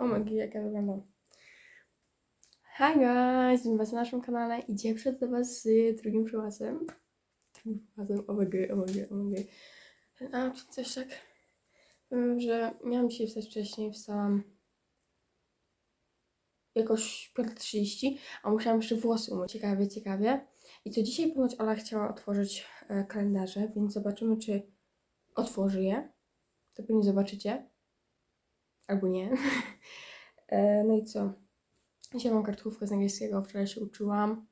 O my jak ja wyglądam. Hi guys, witam was na naszym kanale i dzisiaj przychodzę do was z drugim przyłazem. Drugim przyłazem, omg, omg, omg. A, czy coś tak? Powiem, że miałam dzisiaj wstać wcześniej, wstałam jakoś 5.30, a musiałam jeszcze włosy umyć. Ciekawie, ciekawie. I co dzisiaj ponoć Ola chciała otworzyć e, kalendarze, więc zobaczymy, czy otworzy je. To pewnie zobaczycie. Albo nie. E, no i co? Dzisiaj mam kartkówkę z angielskiego, wczoraj się uczyłam.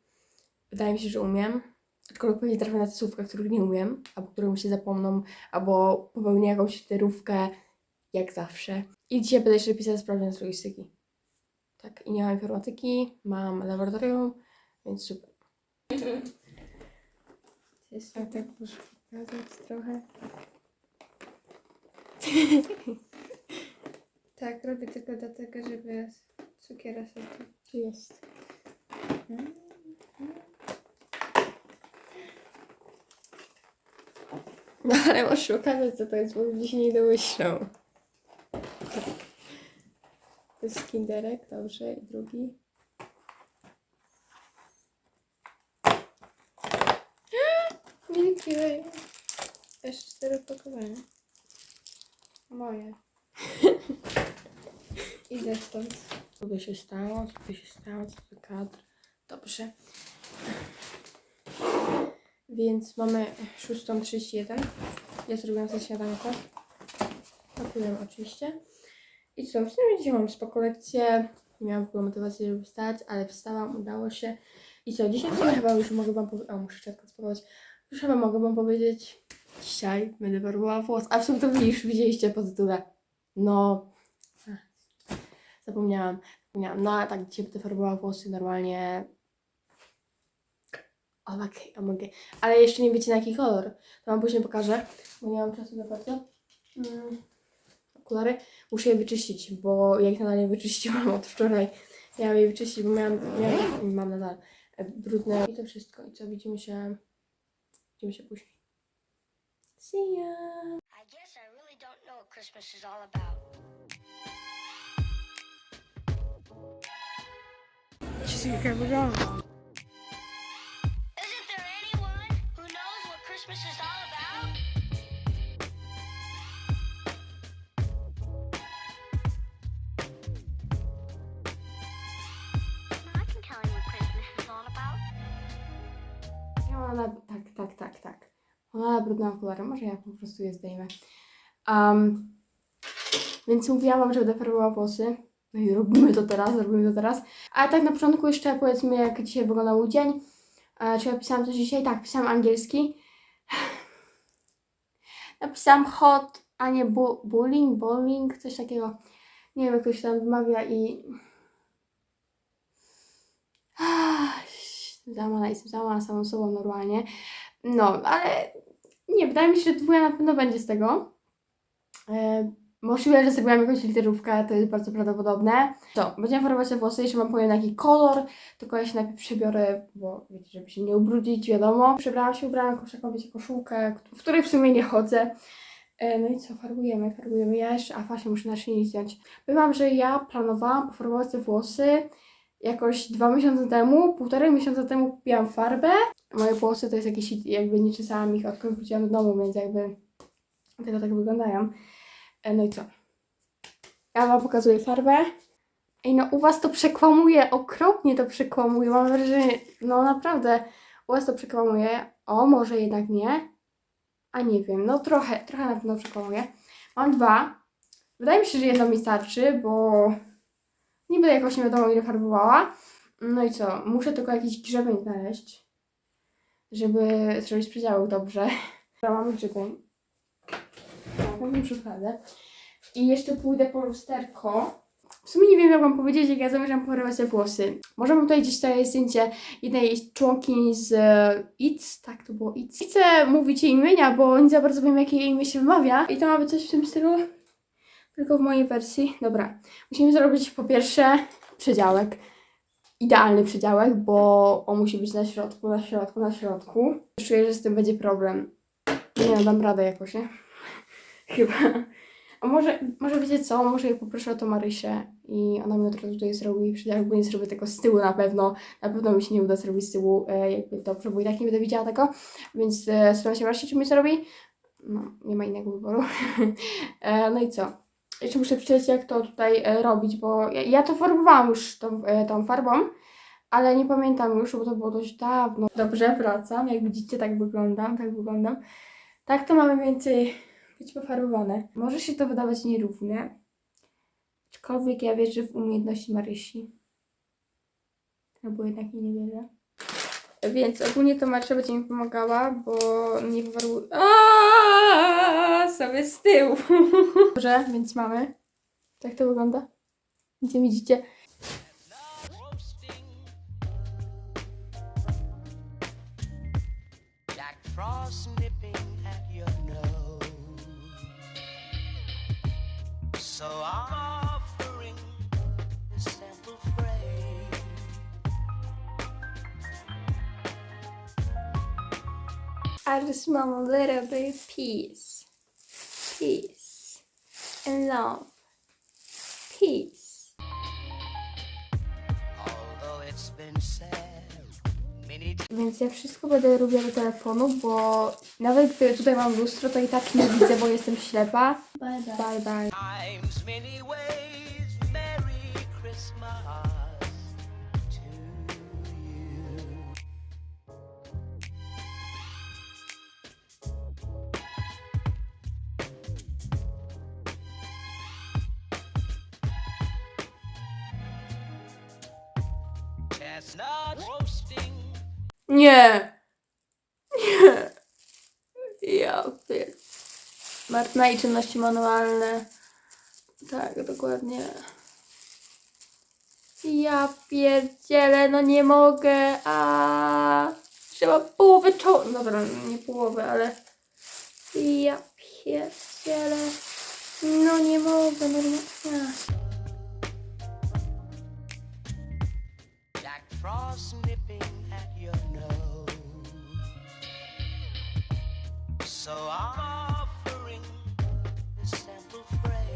Wydaje mi się, że umiem. Tylko pewnie trafię na te słówka, których nie umiem, albo które mi się zapomną, albo popełnię jakąś literówkę, jak zawsze. I dzisiaj będę jeszcze pisać sprawdzian z logistyki. Tak, i nie mam informatyki, mam laboratorium, więc super. Jest tak, tak, muszę pokazać trochę. Tak, robię tylko dlatego, żeby cukiera sobie. Jest. No ale możesz pokazać, co to jest, bo się nie domyślą. Tak. To jest kinderek, dobrze, i drugi. Milki Way. Jeszcze cztery opakowania. Moje. Idę stąd. Co by się stało, co by się stało, co to kadr. Dobrze. Więc mamy 6.31. Ja zrobiłam sobie śniadanko. Napiłem oczywiście. I co, w sumie dzisiaj mam spoko lekcję. Nie miałam w ogóle motywacji, żeby wstać, ale wstałam, udało się. I co, dzisiaj w chyba już mogę wam powiedzieć... O, muszę czekać spakować. Już chyba mogę wam powiedzieć. Dzisiaj będę farbowała włos. A w sumie to już widzieliście po tytule. No... Zapomniałam. Zapomniałam. No, a tak dzisiaj będę farbowała włosy normalnie. O, okej, okay, mogę. Ale jeszcze nie wiecie na jaki kolor. To wam później pokażę, bo nie mam czasu za bardzo. Mm. Okulary. Muszę je wyczyścić, bo ja ich nadal nie wyczyściłam od wczoraj. Miałam je wyczyścić, bo miałam, miałam mam nadal e, brudne. I to wszystko. I co, widzimy się, widzimy się później. See ya! I guess I really don't know what Christmas is all about. About. Ja mam na... Tak, tak, tak, tak. Ona ma brudne okulary. Może ja po prostu je zdejmę. Um, więc mówiłam wam, że będę farbowała włosy. No i robimy to teraz, robimy to teraz. Ale tak na początku jeszcze powiedzmy, jak dzisiaj wyglądał dzień. Czy ja pisałam coś dzisiaj? Tak, pisałam angielski. Napisałam hot, a nie bu bullying, bowling, coś takiego. Nie wiem, jak to się tam wymawia i... Załamana jestem, załamana samą sobą normalnie. No, ale nie, wydaje mi się, że dwójka na pewno będzie z tego. E, możliwe, że zrobiłam jakąś literówkę, to jest bardzo prawdopodobne. To, będziemy farbować te włosy, jeszcze mam powiem jaki kolor, tylko ja się najpierw przebiorę, bo wiecie, żeby się nie ubrudzić, wiadomo. Przebrałam się, ubrałam jakąś taką, wiecie, koszulkę, w której w sumie nie chodzę. E, no i co, farbujemy, farbujemy. Ja jeszcze, a właśnie muszę naszyjnik zdjąć. Powiem że ja planowałam pofarbować te włosy jakoś dwa miesiące temu, półtorej miesiąca temu kupiłam farbę. Moje włosy to jest jakieś, jakby nie czesałam ich, odkąd wróciłam do domu, więc jakby tylko tak wyglądają. E, No i co? Ja wam pokazuję farbę. Ej, no u was to przekłamuje, okropnie to przekłamuje. Mam wrażenie, no naprawdę, u was to przekłamuje. O, może jednak nie. A nie wiem, no trochę, trochę na pewno przekłamuje. Mam dwa. Wydaje mi się, że jedno mi starczy, bo nie będę jakoś nie wiadomo ile farbowała. No i co? Muszę tylko jakiś grzebień znaleźć, żeby zrobić z przedziałów dobrze. Mam grzebień. Tak, mam szufladę. I jeszcze pójdę po lusterko. W sumie nie wiem, jak wam powiedzieć, jak ja zamierzam porywać te włosy. Może mam tutaj gdzieś tutaj zdjęcie jednej członkini z e, IC, tak to było. Nie chcę mówić jej imienia, bo nie za bardzo wiem, jakie jej imię się wymawia. I to ma być coś w tym stylu, tylko w mojej wersji. Dobra, musimy zrobić po pierwsze przedziałek. Idealny przedziałek, bo on musi być na środku, na środku, na środku. Czuję, że z tym będzie problem. Nie dam radę jakoś, nie? Chyba. A może, może wiecie co, może ja poproszę o to Marysię i ona mi od razu tutaj zrobi, jakby nie zrobię tego z tyłu na pewno, na pewno mi się nie uda zrobić z tyłu e, jakby dobrze, bo i tak nie będę widziała tego, więc e, sprawdź się Marysi, czy mi zrobi. No, nie ma innego wyboru. e, no i co? Jeszcze muszę przeczytać, jak to tutaj e, robić, bo ja, ja to farbowałam już tą, e, tą farbą, ale nie pamiętam już, bo to było dość dawno. Dobrze, wracam. Jak widzicie, tak wyglądam, tak wyglądam. Tak to mamy więcej być pofarbowane. Może się to wydawać nierówne, aczkolwiek ja wierzę w umiejętności Marysi. Albo jednak i nie. Więc ogólnie to Marysia będzie mi pomagała, bo nie wywarł... Aaaa, sobie z tyłu. Dobrze, więc mamy. Tak to wygląda. Gdzie widzicie? So I'm offering a simple phrase. I just want a little bit of peace. Peace. And love. Peace. Although it's been said Więc ja wszystko będę robiła do telefonu, bo nawet gdy tutaj mam lustro, to i tak nie widzę, bo jestem ślepa. Bye bye. Bye bye. Nie! Nie! Ja pier... Martna i czynności manualne. Tak, dokładnie. Ja pierdzielę, no nie mogę, a Trzeba połowę czoła. Dobra, nie połowę, ale... Ja pierdzielę. No nie mogę, no nie... Jack Frost So I'm offering a simple phrase.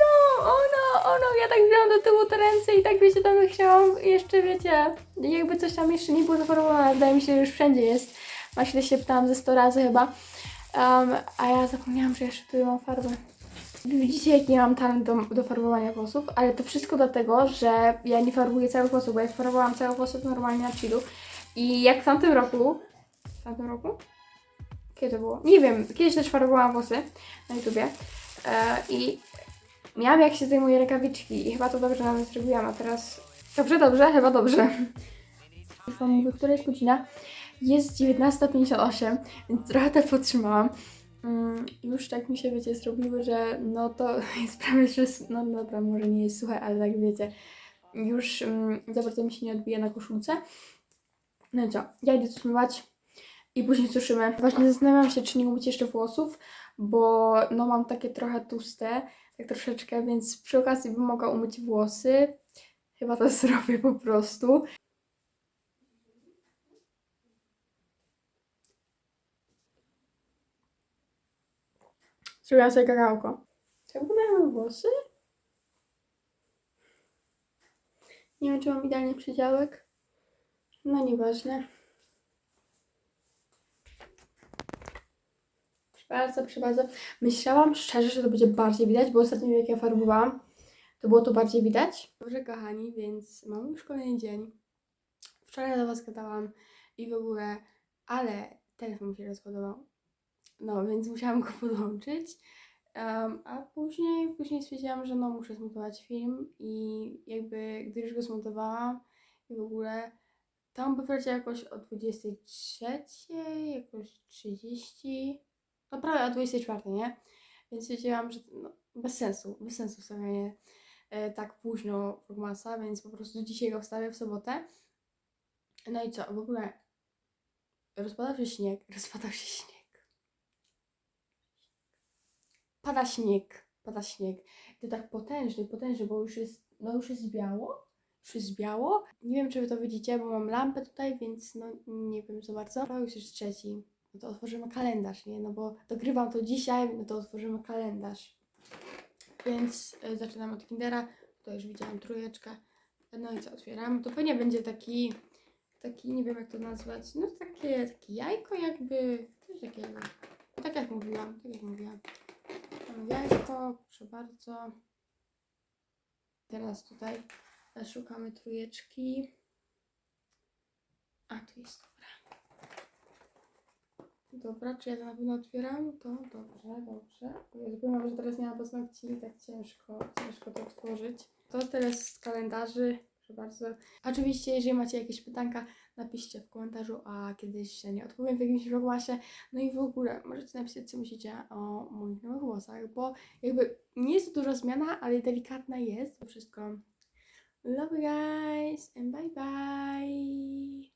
No, o no, o no, ja tak wziąłam do tyłu te ręce i tak wiecie, tam chciałam jeszcze, wiecie, jakby coś tam jeszcze nie było zaformowane, wydaje mi się, że już wszędzie jest. Właśnie się pytałam ze 100 razy chyba, um, a ja zapomniałam, że jeszcze tutaj mam farbę. Widzicie, jaki mam talent do, do farbowania włosów, ale to wszystko dlatego, że ja nie farbuję całych włosów, bo ja farbowałam całe włosy normalnie na chillu i jak w tamtym roku, w tamtym roku? Kiedy to było? Nie wiem, kiedyś też farbowałam włosy na YouTubie e, i miałam jak się zdejmuje rękawiczki i chyba to dobrze nawet zrobiłam, a teraz... Dobrze, dobrze, chyba dobrze. Już wam mówię, która jest godzina. Jest 19.58, więc trochę to potrzymałam. Mm, już tak mi się, wiecie, zrobiły, że no to jest prawie wszystko, no dobra, może nie jest suche, ale tak wiecie, już mm, za bardzo mi się nie odbija na koszulce. No i co, ja idę zmywać i później suszymy. Właśnie zastanawiam się, czy nie umyć jeszcze włosów, bo no mam takie trochę tłuste, tak troszeczkę, więc przy okazji bym mogła umyć włosy. Chyba to zrobię po prostu. Zrobiłam sobie kakałko. Czy jak wyglądają włosy? Nie wiem, czy mam idealny przydziałek. No nieważne. Bardzo, bardzo. Myślałam szczerze, że to będzie bardziej widać, bo ostatnio jak ja farbowałam, to było to bardziej widać. Dobrze, kochani, więc mamy już kolejny dzień. Wczoraj do Was gadałam i w ogóle, ale telefon mi się rozładował. No, więc musiałam go podłączyć. Um, a później, później stwierdziłam, że no muszę zmontować film i jakby gdy już go zmontowałam i w ogóle tam by wleciał jakoś o 23, jakoś 30, no prawie o 24, nie? Więc wiedziałam, że no, bez sensu, bez sensu wstawianie e, tak późno Vlogmasa, więc po prostu dzisiaj go wstawię w sobotę. No i co, w ogóle rozpadał się śnieg, rozpadał się śnieg. Pada śnieg, pada śnieg. To tak potężny, potężny, bo już jest, no już jest biało przyzbiało. Nie wiem, czy wy to widzicie, bo mam lampę tutaj, więc no nie wiem za bardzo. To już jest trzeci. No to otworzymy kalendarz, nie? No bo dogrywam to dzisiaj, no to otworzymy kalendarz. Więc y, zaczynam od Kindera. Tutaj już widziałam trójeczkę. No i co, otwieram. To pewnie będzie taki, taki, nie wiem jak to nazwać, no takie, takie jajko jakby, coś takiego. Tak jak mówiłam, tak jak mówiłam. Mamy jajko, proszę bardzo. Teraz tutaj e, szukamy trójeczki. A, tu jest, dobra. Dobra, czy ja to na pewno otwieram? To dobrze, dobrze. Ja zapomniałam, że teraz nie ma paznokci tak ciężko, ciężko to otworzyć. To teraz z kalendarzy, proszę bardzo. Oczywiście, jeżeli macie jakieś pytanka, napiszcie w komentarzu, a kiedyś nie odpowiem w jakimś vlogmasie. No i w ogóle możecie napisać, co myślicie o moich nowych włosach, bo jakby nie jest to duża zmiana, ale delikatna jest. To wszystko. Love you guys and bye bye.